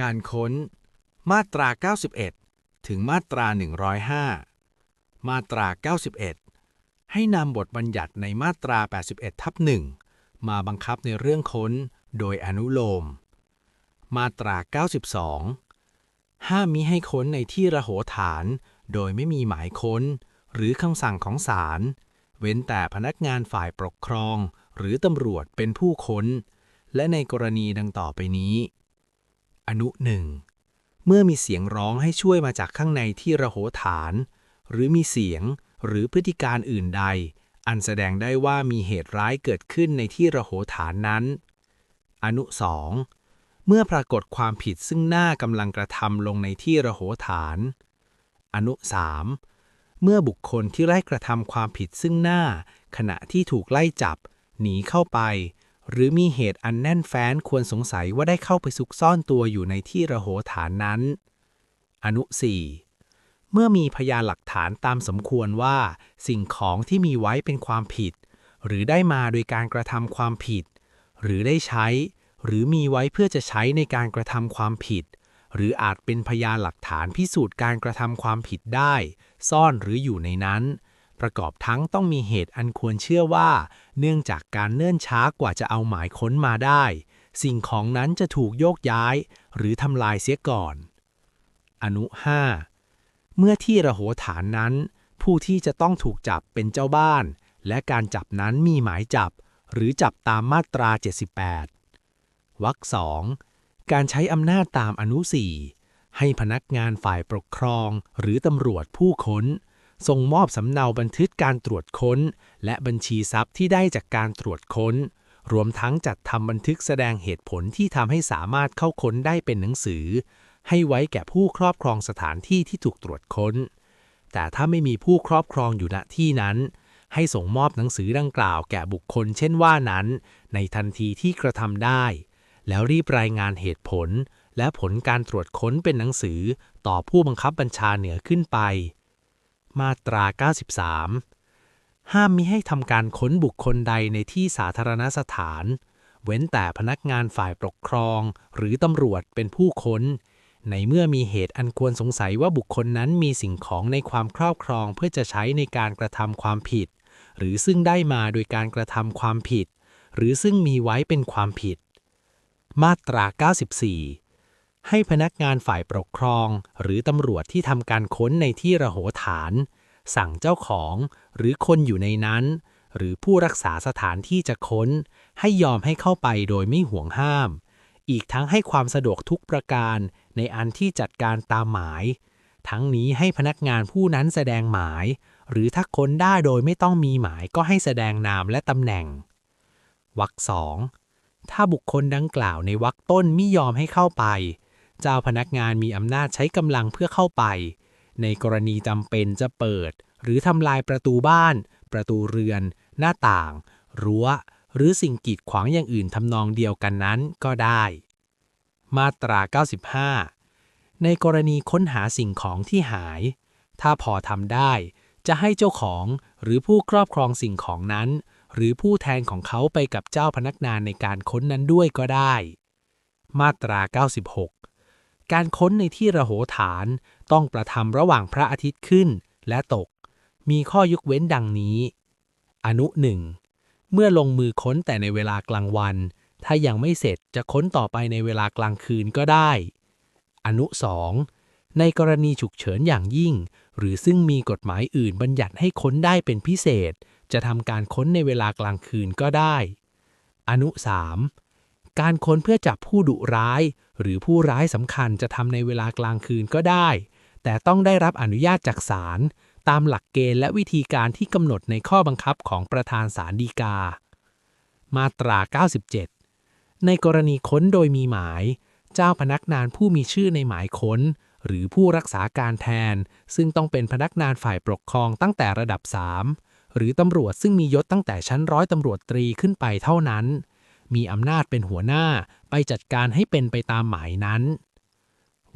การค้น มาตรา 91 ถึงมาตรา 105 มาตรา 91 ให้นำบทบัญญัติในมาตรา 81 ทับ1มาบังคับในเรื่องค้นโดยอนุโลม มาตรา 92 ห้ามมิให้ค้นในที่ระโหฐาน โดยไม่มีหมายค้น หรือคำสั่งของศาล เว้นแต่พนักงานฝ่ายปกครอง หรือตำรวจเป็นผู้ค้น และในกรณีดังต่อไปนี้ อนุหนึ่งเมื่อมีเสียงร้องให้ช่วยมาจากข้างในที่ระโหฐาน หรือมีเสียงหรือพฤติการอื่นใด อันแสดงได้ว่ามีเหตุร้ายเกิดขึ้นในที่ระโหฐานนั้น อนุสองเมื่อปรากฏความผิดซึ่งหน้ากำลังกระทำลงในที่ระโหฐาน อนุสามเมื่อบุคคลที่ไล่กระทำความผิดซึ่งหน้า ขณะที่ถูกไล่จับ หนีเข้าไป หรือมีเหตุอันแน่นแฟ้นควรสงสัยว่าได้เข้าไปซุกซ่อนตัวอยู่ในที่ระโหฐานนั้น อนุสีเมื่อมีพยานหลักฐานตามสมควรว่า สิ่งของที่มีไว้เป็นความผิด หรือได้มาโดยการกระทำความผิด หรือได้ใช้ หรือมีไว้เพื่อจะใช้ในการกระทำความผิด หรืออาจเป็นพยานหลักฐานพิสูจน์การกระทำความผิดได้ ซ่อนหรืออยู่ในนั้น ประกอบทั้งต้องมีเหตุอันควรเชื่อว่า เนื่องจากการเนื่นช้ากว่าจะเอาหมายค้นมาได้ สิ่งของนั้นจะถูกโยกย้าย หรือทำลายเสียก่อน อนุ 5 เมื่อที่ระโหฐานนั้น ผู้ที่จะต้องถูกจับเป็นเจ้าบ้าน และการจับนั้นมีหมายจับ หรือจับตามมาตรา 78วรรคสองการใช้อำนาจตามอนุ 4 ให้พนักงานฝ่ายปกครอง หรือตำรวจผู้ค้น ส่งมอบสำเนาบันทึกการตรวจค้น และบัญชีทรัพย์ที่ได้จากการตรวจค้น รวมทั้งจัดทำบันทึกแสดงเหตุผลที่ทำให้สามารถเข้าค้นได้เป็นหนังสือ ให้ไว้แก่ผู้ครอบครองสถานที่ที่ถูกตรวจค้น แต่ถ้าไม่มีผู้ครอบครองอยู่ณที่นั้น ให้ส่งมอบหนังสือดังกล่าวแก่บุคคลเช่นว่านั้น ในทันทีที่กระทำได้ แล้วรีบรายงานเหตุผล และผลการตรวจค้นเป็นหนังสือต่อผู้บังคับบัญชาเหนือขึ้นไป มาตรา 93 ห้ามมิให้ทำการค้นบุคคลใดในที่สาธารณสถาน เว้นแต่พนักงานฝ่ายปกครอง หรือตำรวจเป็นผู้ค้น ในเมื่อมีเหตุอันควรสงสัยว่าบุคคลนั้นมีสิ่งของในความครอบครองเพื่อจะใช้ในการกระทำความผิด หรือซึ่งได้มาโดยการกระทำความผิด หรือซึ่งมีไว้เป็นความผิด มาตรา 94 ให้พนักงานฝ่ายปกครอง หรือตำรวจที่ทำการค้นในที่ระโหฐาน สั่งเจ้าของ หรือคนอยู่ในนั้น หรือผู้รักษาสถานที่จะค้น ให้ยอมให้เข้าไปโดยไม่ห่วงห้าม อีกทั้งให้ความสะดวกทุกประการในอันที่จัดการตามหมาย ทั้งนี้ให้พนักงานผู้นั้นแสดงหมาย หรือถ้าค้นได้โดยไม่ต้องมีหมายก็ให้แสดงนามและตำแหน่งวรรคสองถ้าบุคคลดังกล่าวในวรรคต้นไม่ยอมให้เข้าไป เจ้าพนักงานมีอำนาจใช้กำลังเพื่อเข้าไป ในกรณีจำเป็นจะเปิด หรือทำลายประตูบ้าน ประตูเรือน หน้าต่าง รั้ว หรือสิ่งกีดขวางอย่างอื่นทำนองเดียวกันนั้นก็ได้ มาตรา 95 ในกรณีค้นหาสิ่งของที่หาย ถ้าพอทำได้ จะให้เจ้าของหรือผู้ครอบครองสิ่งของนั้น หรือผู้แทนของเขาไปกับเจ้าพนักงานในการค้นนั้นด้วยก็ได้ มาตรา 96 การค้นในที่ระโหฐานต้องประทำระหว่างพระอาทิตย์ขึ้นและตก มีข้อยกเว้นดังนี้ อนุหนึ่งเมื่อลงมือค้นแต่ในเวลากลางวัน ถ้ายังไม่เสร็จจะค้นต่อไปในเวลากลางคืนก็ได้ อนุสองในกรณีฉุกเฉินอย่างยิ่ง หรือซึ่งมีกฎหมายอื่นบัญญัติให้ค้นได้เป็นพิเศษ จะทำการค้นในเวลากลางคืนก็ได้ อนุ 3. การค้นเพื่อจับผู้ดุร้าย หรือผู้ร้ายสำคัญจะทำในเวลากลางคืนก็ได้ แต่ต้องได้รับอนุญาตจากศาลตามหลักเกณฑ์และวิธีการที่กำหนดในข้อบังคับของประธานศาลฎีกา มาตรา 97 ในกรณีค้นโดยมีหมาย เจ้าพนักงานผู้มีชื่อในหมายค้น หรือผู้รักษาการแทน ซึ่งต้องเป็นพนักงานฝ่ายปกครองตั้งแต่ระดับ 3 หรือตำรวจซึ่งมียศตั้งแต่ชั้นร้อยตำรวจตรีขึ้นไปเท่านั้น มีอำนาจเป็นหัวหน้าไปจัดการให้เป็นไปตามหมายนั้น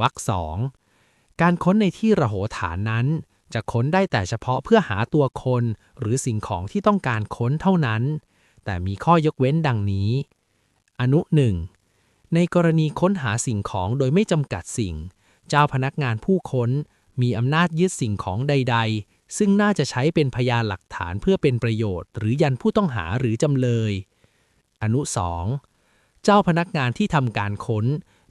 วรรคสองการค้นในที่ระโหฐานนั้น จะค้นได้แต่เฉพาะเพื่อหาตัวคน หรือสิ่งของที่ต้องการค้นเท่านั้น แต่มีข้อยกเว้นดังนี้ อนุหนึ่งในกรณีค้นหาสิ่งของโดยไม่จำกัดสิ่ง เจ้าพนักงานผู้ค้น มีอำนาจยึดสิ่งของใด ๆ ซึ่งน่าจะใช้เป็นพยานหลักฐานเพื่อเป็นประโยชน์ หรือยันผู้ต้องหาหรือจำเลย อนุ 2. เจ้าพนักงานที่ทำการค้น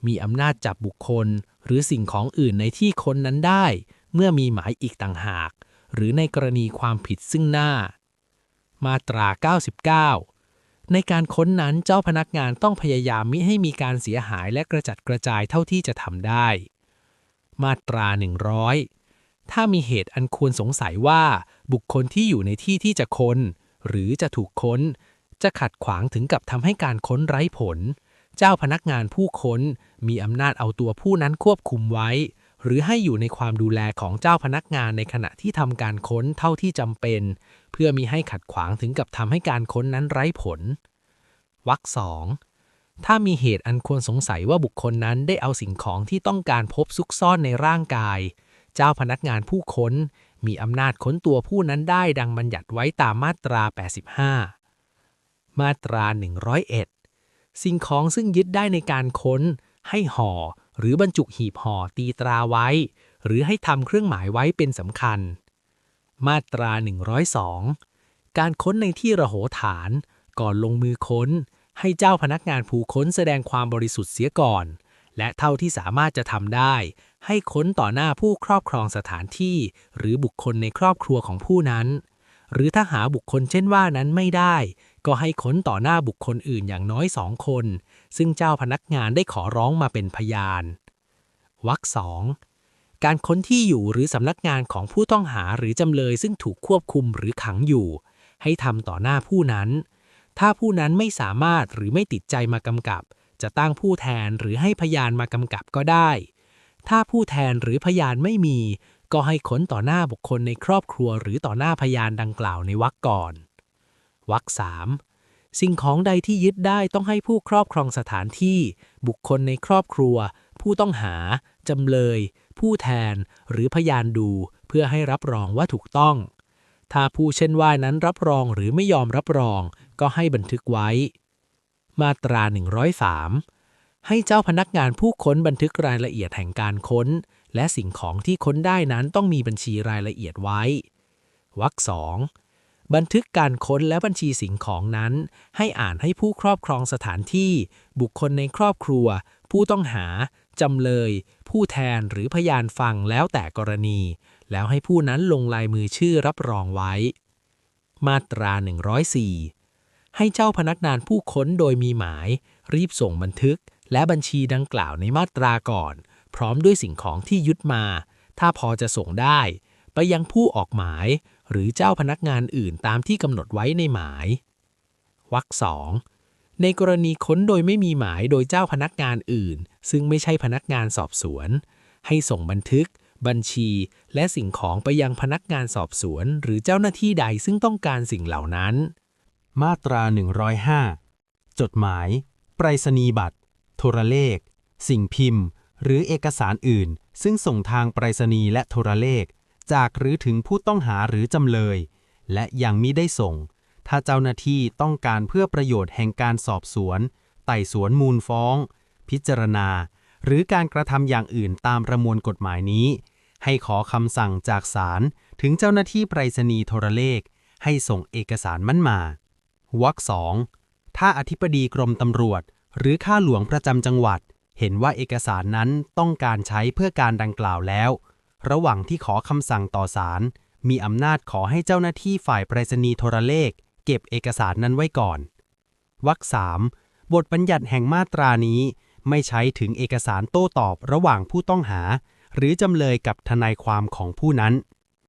มีอำนาจจับบุคคล หรือสิ่งของอื่นในที่ค้นนั้นได้ เมื่อมีหมายอีกต่างหาก หรือในกรณีความผิดซึ่งหน้า มาตรา 99ในการค้นนั้นเจ้าพนักงานต้องพยายามมิให้มีการเสียหายและกระจัดกระจายเท่าที่จะทำได้ มาตรา 100 ถ้ามีเหตุอันควรสงสัยว่าบุคคลที่อยู่ในที่ที่จะค้น หรือจะถูกค้น จะขัดขวางถึงกับทำให้การค้นไร้ผล เจ้าพนักงานผู้ค้นมีอำนาจเอาตัวผู้นั้นควบคุมไว้ หรือให้อยู่ในความดูแลของเจ้าพนักงานในขณะที่ทำการค้นเท่าที่จำเป็น เพื่อมีให้ขัดขวางถึงกับทำให้การค้นนั้นไร้ผลวรรคสองถ้ามีเหตุอันควรสงสัยว่าบุคคลนั้นได้เอาสิ่งของที่ต้องการพบซุกซ่อนในร่างกาย เจ้าพนักงานผู้ค้น มีอำนาจค้นตัวผู้นั้นได้ดังบัญญัติไว้ตามมาตรา 85 มาตรา 101 สิ่งของซึ่งยึดได้ในการค้น ให้ห่อ หรือบรรจุหีบห่อตีตราไว้ หรือให้ทำเครื่องหมายไว้เป็นสำคัญ มาตรา 102 การค้นในที่ระโหฐาน ก่อนลงมือค้น ให้เจ้าพนักงานผู้ค้นแสดงความบริสุทธิ์เสียก่อน และเท่าที่สามารถจะทำได้ ให้ค้นต่อหน้าผู้ครอบครองสถานที่ หรือบุคคลในครอบครัวของผู้นั้นหรือถ้าหาบุคคลเช่นว่านั้นไม่ได้ ก็ให้ค้นต่อหน้าบุคคลอื่นอย่างน้อยสองคน ซึ่งเจ้าพนักงานได้ขอร้องมาเป็นพยานวรรคสองการค้นที่อยู่หรือสำนักงานของผู้ต้องหาหรือจำเลยซึ่งถูกควบคุมหรือขังอยู่ ให้ทำต่อหน้าผู้นั้น ถ้าผู้นั้นไม่สามารถหรือไม่ติดใจมากำกับ จะตั้งผู้แทนหรือให้พยานมากำกับก็ได้ ถ้าผู้แทนหรือพยานไม่มี ก็ให้ค้นต่อหน้าบุคคลในครอบครัวหรือต่อหน้าพยานดังกล่าวในวรรคก่อน วรรคสามสิ่งของใดที่ยึดได้ต้องให้ผู้ครอบครองสถานที่ บุคคลในครอบครัว ผู้ต้องหา จำเลย ผู้แทน หรือพยานดู เพื่อให้รับรองว่าถูกต้อง ถ้าผู้เช่นว่านั้นรับรองหรือไม่ยอมรับรอง ก็ให้บันทึกไว้ มาตรา 103 ให้เจ้าพนักงานผู้ค้นบันทึกรายละเอียดแห่งการค้น และสิ่งของที่ค้นได้นั้นต้องมีบัญชีรายละเอียดไว้วรรคสอง บันทึกการค้นและบัญชีสิ่งของนั้น ให้อ่านให้ผู้ครอบครองสถานที่ บุคคลในครอบครัว ผู้ต้องหา จำเลย ผู้แทนหรือพยานฟังแล้วแต่กรณี แล้วให้ผู้นั้นลงลายมือชื่อรับรองไว้ มาตรา 104 ให้เจ้าพนักงานผู้ค้นโดยมีหมาย รีบส่งบันทึก และบัญชีดังกล่าวในมาตราก่อน พร้อมด้วยสิ่งของที่ยึดมา ถ้าพอจะส่งได้ ไปยังผู้ออกหมาย หรือเจ้าพนักงานอื่นตามที่กำหนดไว้ในหมายวรรคสองในกรณีค้นโดยไม่มีหมายโดยเจ้าพนักงานอื่น ซึ่งไม่ใช่พนักงานสอบสวน ให้ส่งบันทึก บัญชี และสิ่งของไปยังพนักงานสอบสวน หรือเจ้าหน้าที่ใดซึ่งต้องการสิ่งเหล่านั้น มาตรา 105 จดหมาย ไปรษณียบัตร โทรเลข สิ่งพิมพ์ หรือเอกสารอื่น ซึ่งส่งทางไปรษณีย์และโทรเลข จากหรือถึงผู้ต้องหาหรือจำเลย และยังมิได้ส่ง ถ้าเจ้าหน้าที่ต้องการเพื่อประโยชน์แห่งการสอบสวน ไต่สวนมูลฟ้อง พิจารณา หรือการกระทำอย่างอื่นตามประมวลกฎหมายนี้ ให้ขอคำสั่งจากศาลถึงเจ้าหน้าที่ไปรษณีย์โทรเลข ให้ส่งเอกสารมั่นมาวรรคสองถ้าอธิบดีกรมตำรวจ หรือข้าหลวงประจำจังหวัด เห็นว่าเอกสารนั้นต้องการใช้เพื่อการดังกล่าวแล้ว ระหว่างที่ขอคำสั่งต่อศาลมีอำนาจขอให้เจ้าหน้าที่ฝ่ายไปรษณีย์โทรเลข เก็บเอกสารนั้นไว้ก่อนวรรคสามบทบัญญัติแห่งมาตรานี้ ไม่ใช้ถึงเอกสารโต้ตอบระหว่างผู้ต้องหา หรือจำเลยกับทนายความของผู้นั้น